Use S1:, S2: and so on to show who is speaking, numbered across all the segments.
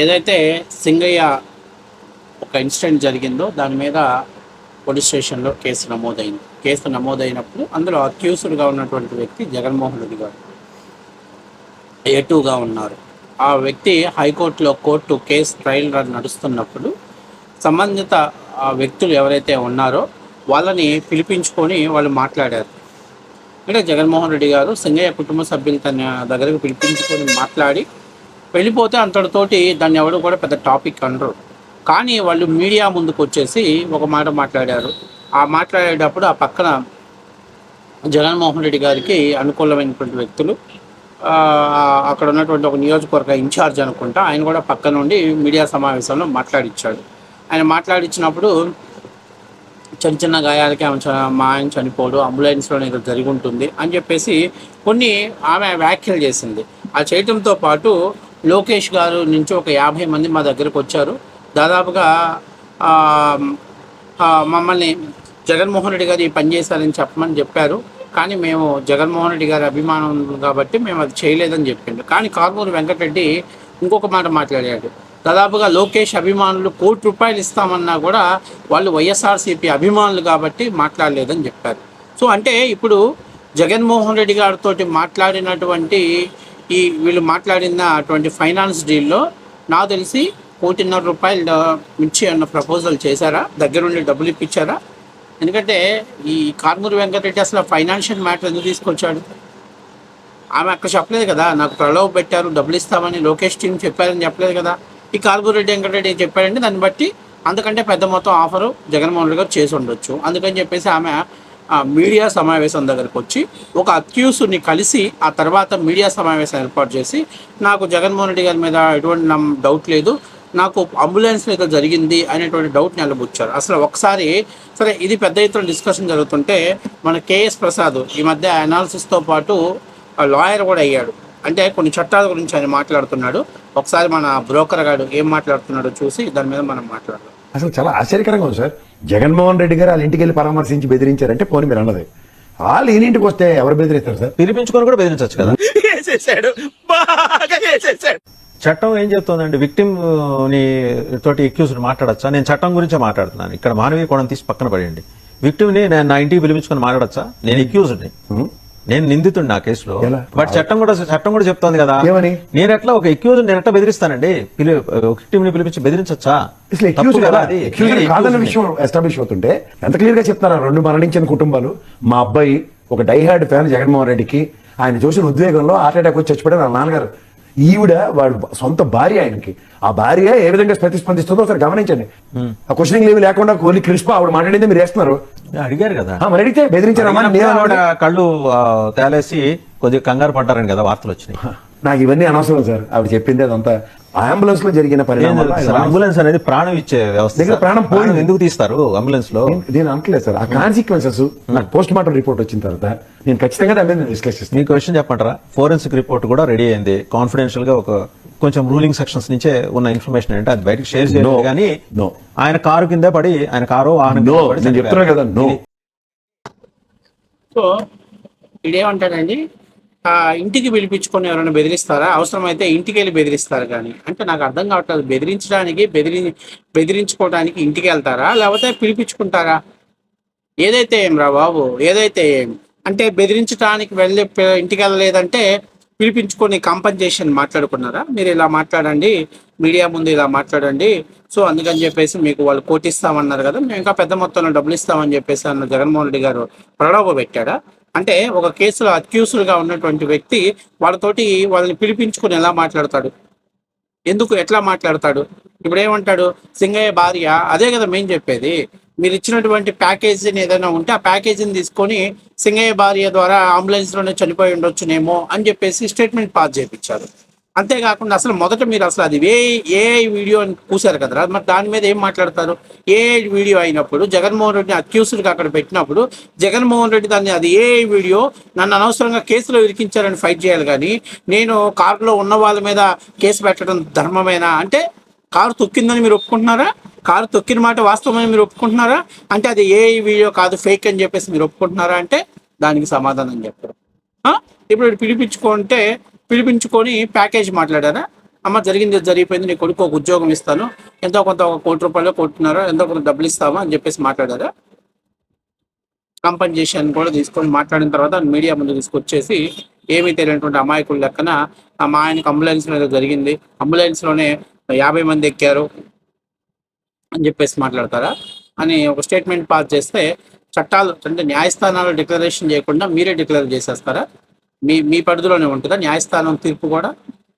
S1: ఏదైతే సింగయ్య ఒక ఇన్సిడెంట్ జరిగిందో దాని మీద పోలీస్ స్టేషన్లో కేసు నమోదైంది. కేసు నమోదైనప్పుడు అందులో అక్యూసుడ్గా ఉన్నటువంటి వ్యక్తి జగన్మోహన్ రెడ్డి గారు. ఏటూగా ఉన్నారు. ఆ వ్యక్తి హైకోర్టులో కోర్టు కేసు ట్రయల్ రన్ నడుస్తున్నప్పుడు సంబంధిత ఆ వ్యక్తులు ఎవరైతే ఉన్నారో వాళ్ళని పిలిపించుకొని వాళ్ళు మాట్లాడారు. అంటే జగన్మోహన్ రెడ్డి గారు సింగయ్య కుటుంబ సభ్యులు తన దగ్గరకు పిలిపించుకొని మాట్లాడి వెళ్ళిపోతే అంతటితోటి దాన్ని ఎవరు కూడా పెద్ద టాపిక్ అనరు. కానీ వాళ్ళు మీడియా ముందుకు వచ్చేసి ఒక మాట మాట్లాడారు. ఆ మాట్లాడేటప్పుడు ఆ పక్కన జగన్మోహన్ రెడ్డి గారికి అనుకూలమైనటువంటి వ్యక్తులు అక్కడ ఉన్నటువంటి ఒక నియోజకవర్గ ఇన్ఛార్జ్ అనుకుంటా ఆయన కూడా పక్క నుండి మీడియా సమావేశంలో మాట్లాడిచ్చాడు. ఆయన మాట్లాడించినప్పుడు చిన్న చిన్న గాయాలకి ఆమె చ- మా ఆయన చనిపోడు అంబులెన్స్లో ఏదో జరిగి ఉంటుంది అని చెప్పేసి కొన్ని ఆమె వ్యాఖ్యలు చేసింది. ఆ చేయటంతో పాటు లోకేష్ గారు నుంచి ఒక యాభై మంది మా దగ్గరకు వచ్చారు. దాదాపుగా మమ్మల్ని జగన్మోహన్ రెడ్డి గారు ఈ పని చేశారని చెప్పమని చెప్పారు. కానీ మేము జగన్మోహన్ రెడ్డి గారి అభిమానం కాబట్టి మేము అది చేయలేదని చెప్పిండు. కానీ కారుమూరి వెంకటరెడ్డి ఇంకొక మాట మాట్లాడాడు. దాదాపుగా లోకేష్ అభిమానులు కోటి రూపాయలు ఇస్తామన్నా కూడా వాళ్ళు వైఎస్ఆర్సీపీ అభిమానులు కాబట్టి మాట్లాడలేదని చెప్పారు. సో అంటే ఇప్పుడు జగన్మోహన్ రెడ్డి గారితో మాట్లాడినటువంటి ఈ వీళ్ళు మాట్లాడిన అటువంటి ఫైనాన్స్ డీల్లో నాకు తెలిసి కోటిన్నర రూపాయలు మించి అన్న ప్రపోజల్ చేశారా? దగ్గరుండి డబ్బులు ఇప్పించారా? ఎందుకంటే ఈ కార్మూరి వెంకటరెడ్డి అసలు ఫైనాన్షియల్ మ్యాటర్ ఎందుకు తీసుకొచ్చాడు? ఆమె అక్కడ చెప్పలేదు కదా నాకు ప్రలోభ పెట్టారు డబ్బులు ఇస్తామని లోకేష్ టీం చెప్పారని చెప్పలేదు కదా. ఈ కార్పొరేట్ వెంకటరెడ్డి ఏం చెప్పాడంటే దాన్ని బట్టి అందుకంటే పెద్ద మొత్తం ఆఫరు జగన్మోహన్ రెడ్డి గారు చేసి ఉండొచ్చు. అందుకని చెప్పేసి ఆమె ఆ మీడియా సమావేశం దగ్గరకు వచ్చి ఒక అక్యూస్ని కలిసి ఆ తర్వాత మీడియా సమావేశం ఏర్పాటు చేసి నాకు జగన్మోహన్ రెడ్డి గారి మీద ఎటువంటి డౌట్ లేదు నాకు అంబులెన్స్ మీద జరిగింది అనేటువంటి డౌట్ నిలబుచ్చారు అసలు ఒకసారి సరే ఇది పెద్ద ఎత్తున డిస్కషన్ జరుగుతుంటే మన కేఎస్ ప్రసాద్ ఈ మధ్య అనాలిసిస్తో పాటు లాయర్ కూడా అయ్యాడు. అంటే కొన్ని చట్టాల గురించి ఆయన మాట్లాడుతున్నాడు. ఒకసారి మన బ్రోకర్ గారు ఏం మాట్లాడుతున్నాడో చూసి దాని మీద మనం మాట్లాడదాం.
S2: అసలు చాలా ఆశ్చర్యకరంగా ఉంది సార్. జగన్మోహన్ రెడ్డి గారు వాళ్ళ ఇంటికి వెళ్ళి పరామర్శించి బెదిరించారంటే పోనీ మీరు అన్నది. వాళ్ళు ఈయనింటికి వస్తే ఎవరు బెదిరిస్తారు సార్?
S3: పిలిపించుకొని కూడా బెదిరించవచ్చు కదా. చట్టం ఏం చెప్తోందండి? విక్టిమ్ని తోటి ఎక్యూజ్డ్ మాట్లాడచ్చా? నేను చట్టం గురించే మాట్లాడుతున్నాను. ఇక్కడ మానవీయ కోణం తీసి పక్కన పడేయండి. విక్టిమ్ని నేను నా ఇంటికి పిలిపించుకొని మాట్లాడచ్చా? నేను ఎక్యూజ్డ్ని. నేను నిందితుడు నా కేసులో? బట్ చట్టం కూడా చట్టం కూడా చెప్తోంది కదా? నేను ఎట్లా ఒక ఎక్యూజ్ నేను ఎట్లా బెదిరిస్తానండి? ని పిలిపించి బెదిరించచ్చా?
S2: కాదన్న. విషయం ఎస్టాబ్లిష్ అవుతుంటే ఎంత క్లియర్గా చెప్తారా రెండు మరణించిన కుటుంబాలు. మా అబ్బాయి ఒక డైహార్డ్ ఫ్యాన్ జగన్మోహన్ రెడ్డికి. ఆయన చూసిన ఉద్వేగంలో హార్ట్ అటాక్ వచ్చి చచ్చిపోయాడు. నాన్నగారు ఈవిడ వాడు సొంత భార్య ఆయనకి. ఆ భార్య ఏ విధంగా ప్రతిస్పందిస్తుందో ఒకసారి గమనించండి. ఆ క్వశ్చనింగ్ లేవి లేకుండా కోహ్లీ క్రిస్ప ఆవిడ మాట్లాడిందే మీరు వేస్తున్నారు
S3: అడిగారు కదా.
S2: మరి అడిగితే
S3: ఆవిడ కళ్ళు తేలేసి కొద్దిగా కంగారు పడ్డారని కదా వార్తలు వచ్చినాయి.
S2: నాకు ఇవన్నీ అనవసరం సార్. ఆవిడ చెప్పింది అదంతా అంబులెన్స్లో జరిగిన పరిణామాలు
S3: అంబులెన్స్ అనేది ప్రాణం ఇచ్చే వ్యవస్థ
S2: దగ్గర. ప్రాణం పోయింది.
S3: ఎందుకు తీస్తారు అంబులెన్స్లో
S2: నేను- అనట్లేదు సార్. ఆ కాన్సిక్వెన్సెస్ నాకు పోస్ట్ మార్టం రిపోర్ట్ వచ్చిన తర్వాత నేను ఖచ్చితంగా దాని మీద డిస్కస్ చేస్తాను.
S3: మీకు క్వశ్చన్ చెప్పంటారా ఫోరెన్సిక్ రిపోర్ట్ కూడా రెడీ అయింది. కాన్ఫిడెన్షియల్గా ఒక కొంచెం రూలింగ్ సెక్షన్స్ నుంచే ఉన్న ఇన్ఫర్మేషన్ అంటే అది బయటకు షేర్ చేయలేదు
S2: No.
S3: కానీ. ఆయన కారు కింద పడి ఆయన కారు వాహనం
S2: నో
S3: కింద పడి
S2: నేను చెప్తున్నా. కదా నో
S1: సో ఇదేమంటాడండి ఆ, ఇంటికి పిలిపించుకొని ఎవరైనా బెదిరిస్తారా? అవసరమైతే ఇంటికి వెళ్ళి బెదిరిస్తారు కానీ. అంటే నాకు అర్థం కావట్లేదు. బెదిరించడానికి బెదిరి బెదిరించుకోవడానికి ఇంటికి వెళ్తారా? లేకపోతే పిలిపించుకుంటారా? ఏదైతే ఏం రా బాబు ఏదైతే ఏం? అంటే బెదిరించడానికి వెళ్ళి ఇంటికి వెళ్ళలేదంటే పిలిపించుకొని కాంపన్సేషన్ మాట్లాడుకున్నారా? మీరు ఇలా మాట్లాడండి మీడియా ముందు ఇలా మాట్లాడండి. సో అందుకని చెప్పేసి మీకు వాళ్ళు కోటిస్తామన్నారు కదా. మేము ఇంకా పెద్ద మొత్తంలో డబ్బులు ఇస్తామని చెప్పేసి అన్న జగన్మోహన్ రెడ్డి గారు ప్రలోభ పెట్టాడా? అంటే ఒక కేసులో accused ఉన్నటువంటి వ్యక్తి వాళ్ళతోటి వాళ్ళని పిలిపించుకొని ఎలా మాట్లాడతాడు? ఎందుకు ఎట్లా మాట్లాడతాడు? ఇప్పుడు ఏమంటాడు సింగయ్య భార్య అదే కదా మేము చెప్పేది. మీరు ఇచ్చినటువంటి ప్యాకేజీని ఏదైనా ఉంటే ఆ ప్యాకేజీని తీసుకొని సింగయ్య భార్య ద్వారా అంబులెన్స్లోనే చనిపోయి ఉండొచ్చునేమో అని చెప్పేసి స్టేట్మెంట్ పాస్ చేయించారు అంతేకాకుండా అసలు మొదట మీరు అసలు అది ఏ ఏ వీడియో అని కూశారు కదరా? మరి దాని మీద ఏం మాట్లాడతారు? ఏ వీడియో అయినప్పుడు జగన్మోహన్ రెడ్డిని అక్యూస్డ్గా అక్కడ పెట్టినప్పుడు జగన్మోహన్ రెడ్డి దాన్ని అది ఏ వీడియో నన్ను అనవసరంగా కేసులో ఇరికించారని ఫైట్ చేయాలి కానీ నేను కారులో ఉన్న వాళ్ళ మీద కేసు పెట్టడం ధర్మమేనా? అంటే కారు తొక్కిందని మీరు ఒప్పుకుంటున్నారా? కారు తొక్కిన మాట వాస్తవమని మీరు ఒప్పుకుంటున్నారా? అంటే అది ఏ వీడియో కాదు ఫేక్ అని చెప్పేసి మీరు ఒప్పుకుంటున్నారా? అంటే దానికి సమాధానం చెప్పరు ఇప్పుడు పిలిపించుకుంటే పిలిపించుకొని ప్యాకేజ్ మాట్లాడారా? అమ్మ జరిగింది జరిగిపోయింది నీ కొడుకు ఒక ఉద్యోగం ఇస్తాను. ఎంతో కొంత ఒక కోటి రూపాయలు కొట్టున్నారో ఎంతో కొంత డబ్బులు ఇస్తామా అని చెప్పేసి మాట్లాడారా? కంపెన్సేషన్ కూడా తీసుకొని మాట్లాడిన తర్వాత మీడియా ముందు తీసుకొచ్చేసి ఏమీ తెలియనటువంటి అమాయకుల లెక్కన మా ఆయనకు అంబులెన్స్ మీద జరిగింది. అంబులెన్స్లోనే యాభై మంది ఎక్కారు. అని చెప్పేసి మాట్లాడతారా? అని ఒక స్టేట్మెంట్ పాస్ చేస్తే చట్టాలు అంటే న్యాయస్థానాలు డిక్లరేషన్ చేయకుండా మీరే డిక్లేర్ చేసేస్తారా? మీ మీ పరిధిలోనే ఉంటుందా? న్యాయస్థానం తీర్పు కూడా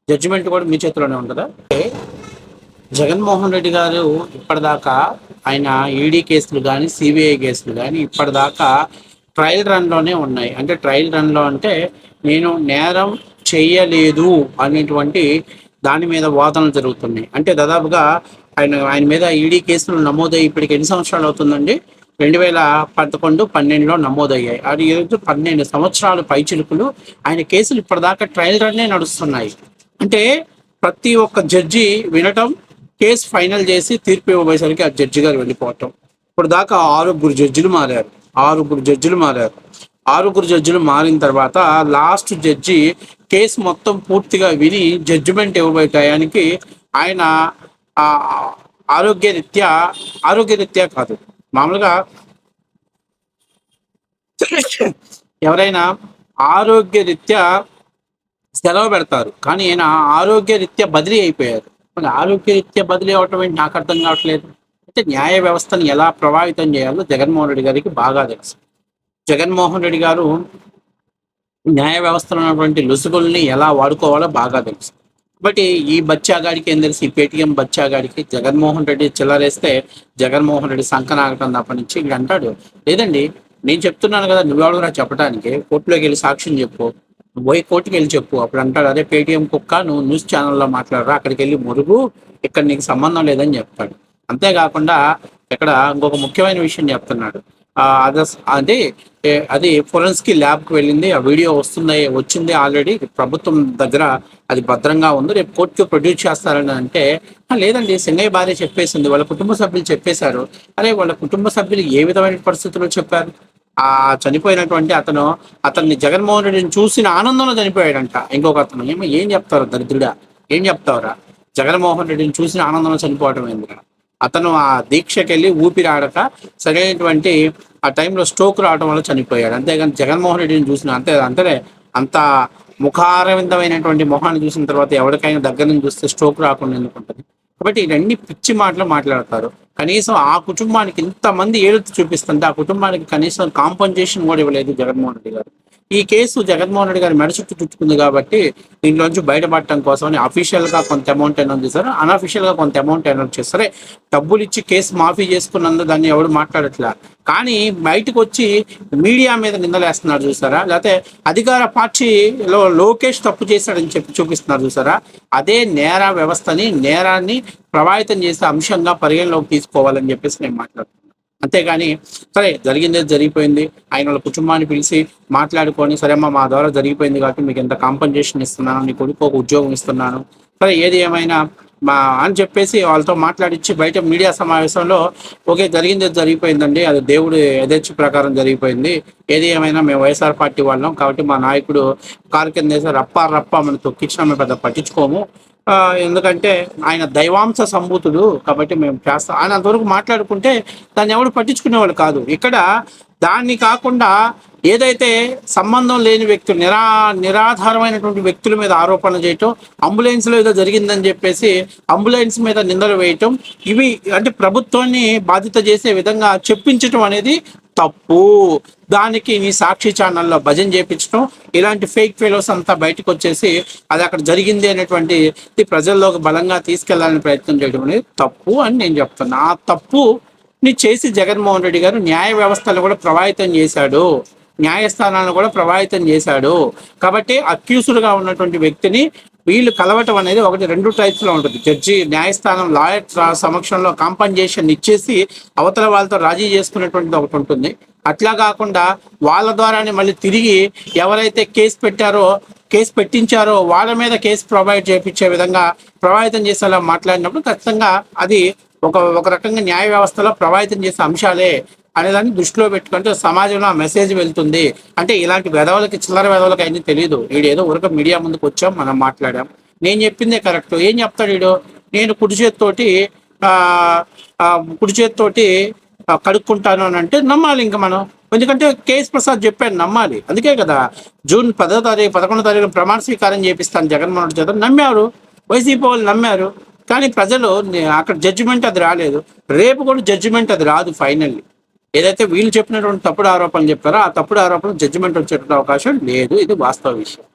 S1: జడ్జిమెంట్ కూడా మీ చేతిలోనే ఉంటుందా? అంటే జగన్మోహన్ రెడ్డి గారు ఇప్పటిదాకా ఆయన ఈడీ కేసులు కానీ సిబిఐ కేసులు కానీ ఇప్పటిదాకా ట్రయల్ రన్లోనే ఉన్నాయి. అంటే ట్రయల్ రన్లో అంటే నేను నేరం చేయలేదు అనేటువంటి దాని మీద వాదనలు జరుగుతున్నాయి. అంటే దాదాపుగా ఆయన ఆయన మీద ఈడీ కేసులు నమోదై ఇప్పటికి ఎన్ని సంవత్సరాలు అవుతుందండి? రెండు వేల పదకొండు పన్నెండులో నమోదయ్యాయి. అది ఈరోజు పన్నెండు సంవత్సరాలు పైచిలుకులు ఆయన కేసులు ఇప్పటిదాకా ట్రయల్ రన్నే నడుస్తున్నాయి. అంటే ప్రతి ఒక్క జడ్జి వినటం కేసు ఫైనల్ చేసి తీర్పు ఇవ్వబోయేసరికి ఆ జడ్జి గారు వెళ్ళిపోవటం. ఇప్పుడు దాకా ఆరుగురు జడ్జిలు మారారు. ఆరుగురు జడ్జిలు మారారు. ఆరుగురు జడ్జిలు మారిన తర్వాత లాస్ట్ జడ్జి కేసు మొత్తం పూర్తిగా విని జడ్జిమెంట్ ఇవ్వబోయే టయానికి ఆయన ఆరోగ్యరీత్యా ఆరోగ్య రీత్యా ఆరోగ్య రీత్యా కాదు. మామూలుగా ఎవరైనా ఆరోగ్యరీత్యా సెలవు పెడతారు. కానీ ఆయన ఆరోగ్యరీత్యా బదిలీ అయిపోయారు. మరి ఆరోగ్యరీత్యా బదిలీ అవటం ఏంటి? నాకు అర్థం కావట్లేదు. అంటే న్యాయ వ్యవస్థను ఎలా ప్రభావితం చేయాలో జగన్మోహన్ రెడ్డి గారికి బాగా తెలుసు. జగన్మోహన్ రెడ్డి గారు న్యాయ వ్యవస్థలో ఉన్నటువంటి లుసుగుల్ని ఎలా వాడుకోవాలో బాగా తెలుసు. బట్ ఈ బచ్చాగాడికి ఏం తెలుసు ఈ పేటిఎం బచ్చాగాడికి జగన్మోహన్ రెడ్డి చిల్లరేస్తే జగన్మోహన్ రెడ్డి సంకనాగటం తప్ప నుంచి ఇక్కడ అంటాడు. లేదండి నేను చెప్తున్నాను కదా నువ్వెవడురా చెప్పడానికి కోర్టులోకి వెళ్ళి సాక్ష్యం చెప్పు. పోయి కోర్టుకి వెళ్ళి చెప్పు. అప్పుడు అంటాడు అదే పేటిఎం కుక్క నువ్వు న్యూస్ ఛానల్లో మాట్లాడరా అక్కడికి వెళ్ళి మురుగు ఇక్కడ నీకు సంబంధం లేదని చెప్తాడు. అంతేకాకుండా ఇక్కడ ఇంకొక ముఖ్యమైన విషయం చెప్తున్నాడు. ఆ, అదే అది ఫోరెన్స్కి ల్యాబ్కి వెళ్ళింది ఆ వీడియో వస్తుంది వచ్చింది ఆల్రెడీ ప్రభుత్వం దగ్గర అది భద్రంగా ఉంది రేపు కోర్టుకి ప్రొడ్యూస్ చేస్తారని అంటే లేదండి సింగయ్య భార్య చెప్పేసింది వాళ్ళ కుటుంబ సభ్యులు చెప్పేశారు అరే వాళ్ళ కుటుంబ సభ్యులు ఏ విధమైన పరిస్థితుల్లో చెప్పారు? ఆ చనిపోయినటువంటి అతను అతన్ని జగన్మోహన్ రెడ్డిని చూసిన ఆనందంలో చనిపోయాడంట ఇంకొక అతను ఏమో ఏం చెప్తారు దరిద్రుడా ఏం చెప్తావురా? జగన్మోహన్ రెడ్డిని చూసిన ఆనందంలో చనిపోవటం ఎందుకు అతను ఆ దీక్షకి వెళ్ళి ఊపిరి ఆడక సరైనటువంటి ఆ టైంలో స్ట్రోక్ రావడం వల్ల చనిపోయాడు. అంతేగాని జగన్మోహన్ రెడ్డిని చూసిన అంతే అంతే అంత ముఖారవిందమైనటువంటి మొహాన్ని చూసిన తర్వాత ఎవరికైనా దగ్గర నుంచి చూస్తే స్ట్రోక్ రాకుండా ఎందుకుంటుంది కాబట్టి ఇవన్నీ పిచ్చి మాటలు మాట్లాడతారు. కనీసం ఆ కుటుంబానికి ఇంతమంది ఏడుతూ చూపిస్తుంటే ఆ కుటుంబానికి కనీసం కాంపన్సేషన్ కూడా ఇవ్వలేదు జగన్మోహన్ రెడ్డి గారు. ఈ కేసు జగన్మోహన్ రెడ్డి గారి మెడ చుట్టూ చుట్టుకుంది కాబట్టి దీంట్లోంచి బయటపడటం కోసం అఫీషియల్గా కొంత అమౌంట్ అనౌన్స్ చేశారు. అన్అఫీషియల్గా కొంత అమౌంట్ అనౌన్స్ చేస్తారు డబ్బులు ఇచ్చి కేసు మాఫీ చేసుకున్నందు దాన్ని ఎవడు మాట్లాడట్లా? కానీ బయటకు వచ్చి మీడియా మీద నిందలేస్తున్నారు చూసారా? లేకపోతే అధికార పార్టీలో లోకేష్ తప్పు చేశాడని చెప్పి చూపిస్తున్నారు చూసారా? అదే నేర వ్యవస్థని నేరాన్ని ప్రభావితం చేసే అంశంగా పరిగణలోకి తీసుకోవాలని చెప్పేసి నేను మాట్లాడుతున్నాను. అంతేగాని సరే జరిగింది జరిగిపోయింది. ఆయన వాళ్ళ కుటుంబాన్ని పిలిచి మాట్లాడుకొని సరే అమ్మా మా ద్వారా జరిగిపోయింది కాబట్టి మీకు ఎంత కాంపన్సేషన్ ఇస్తున్నాను నీ కొడుకు ఒక ఉద్యోగం ఇస్తున్నాను. సరే ఏది ఏమైనా మా అని చెప్పేసి వాళ్ళతో మాట్లాడించి బయట మీడియా సమావేశంలో ఓకే జరిగింది జరిగిపోయిందండి. అది దేవుడు యథేచ్ఛ ప్రకారం జరిగిపోయింది. ఏది ఏమైనా మేము వైఎస్ఆర్ పార్టీ వాళ్ళం కాబట్టి మా నాయకుడు కారు కింద వేసి రప్ప రప్ప మనం తొక్కించినా మేము పెద్ద పట్టించుకోము. ఎందుకంటే ఆయన దైవాంశ సంభూతుడు కాబట్టి మేము చేస్తాం ఆయన అంతవరకు మాట్లాడుకుంటే దాన్ని ఎవడు పట్టించుకునేవాళ్ళు కాదు. ఇక్కడ దాన్ని కాకుండా ఏదైతే సంబంధం లేని వ్యక్తులు నిరా నిరాధారమైనటువంటి వ్యక్తుల మీద ఆరోపణలు చేయటం అంబులెన్స్లో ఏదో జరిగిందని చెప్పేసి అంబులెన్స్ మీద నిందలు వేయటం ఇవి అంటే ప్రభుత్వాన్ని బాధ్యత చేసే విధంగా చెప్పించటం అనేది తప్పు. దానికి నీ సాక్షి ఛానల్లో భజన చేపించడం ఇలాంటి ఫేక్ ఫెలోస్ అంతా బయటకు వచ్చేసి అది అక్కడ జరిగింది అనేటువంటి ప్రజల్లోకి బలంగా తీసుకెళ్ళాలని ప్రయత్నం చేయడం అనేది తప్పు అని నేను చెప్తున్నా. ఆ తప్పు ని చేసి జగన్మోహన్ రెడ్డి గారు న్యాయ వ్యవస్థను కూడా ప్రభావితం చేశాడు. న్యాయస్థానాలను కూడా ప్రభావితం చేశాడు. కాబట్టి అక్యూసుడ్గా ఉన్నటువంటి వ్యక్తిని వీళ్ళు కలవటం అనేది ఒకటి రెండు టైప్స్లో ఉంటుంది. జడ్జి న్యాయస్థానం లాయర్ సమక్షంలో కాంపన్సేషన్ ఇచ్చేసి అవతల వాళ్ళతో రాజీ చేసుకునేటువంటిది ఒకటి ఉంటుంది. అట్లా కాకుండా వాళ్ళ ద్వారానే మళ్ళీ తిరిగి ఎవరైతే కేసు పెట్టారో కేసు పెట్టించారో వాళ్ళ మీద కేసు ప్రొవైడ్ చేయించే విధంగా ప్రభావితం చేసేలా మాట్లాడినప్పుడు ఖచ్చితంగా అది ఒక ఒక రకంగా న్యాయ వ్యవస్థలో ప్రభావితం చేసే అంశాలే. అనేదాన్ని దృష్టిలో పెట్టుకుంటే సమాజంలో ఆ మెసేజ్ వెళ్తుంది. అంటే ఇలాంటి వెధవలకి చిల్లర వెధవలకి అన్ని తెలియదు వీడు ఏదో ఊరక మీడియా ముందుకు వచ్చాం మనం మాట్లాడాం. నేను చెప్పిందే కరెక్ట్. ఏం చెప్తాడు వీడు? నేను కుడి చేతితోటి కుడి చేతితోటి కడుక్కుంటాను అని అంటే నమ్మాలి ఇంకా మనం. ఎందుకంటే కేఎస్ ప్రసాద్ చెప్పాడు నమ్మాలి. అందుకే కదా. జూన్ పదో తారీఖు పదకొండో తారీఖు ప్రమాణ స్వీకారం చేపిస్తాను జగన్మోహన్ రెడ్డి చేత. నమ్మారు. వైసీపీ వాళ్ళు నమ్మారు. కానీ ప్రజలు అక్కడ జడ్జిమెంట్ అది రాలేదు. రేపు కూడా జడ్జిమెంట్ అది రాదు ఫైనల్లీ ఏదైతే వీళ్ళు చెప్పినటువంటి తప్పుడు ఆరోపణలు చెప్పారో ఆ తప్పుడు ఆరోపణలు జడ్జిమెంట్ వచ్చేటువంటి అవకాశం లేదు. ఇది వాస్తవ విషయం.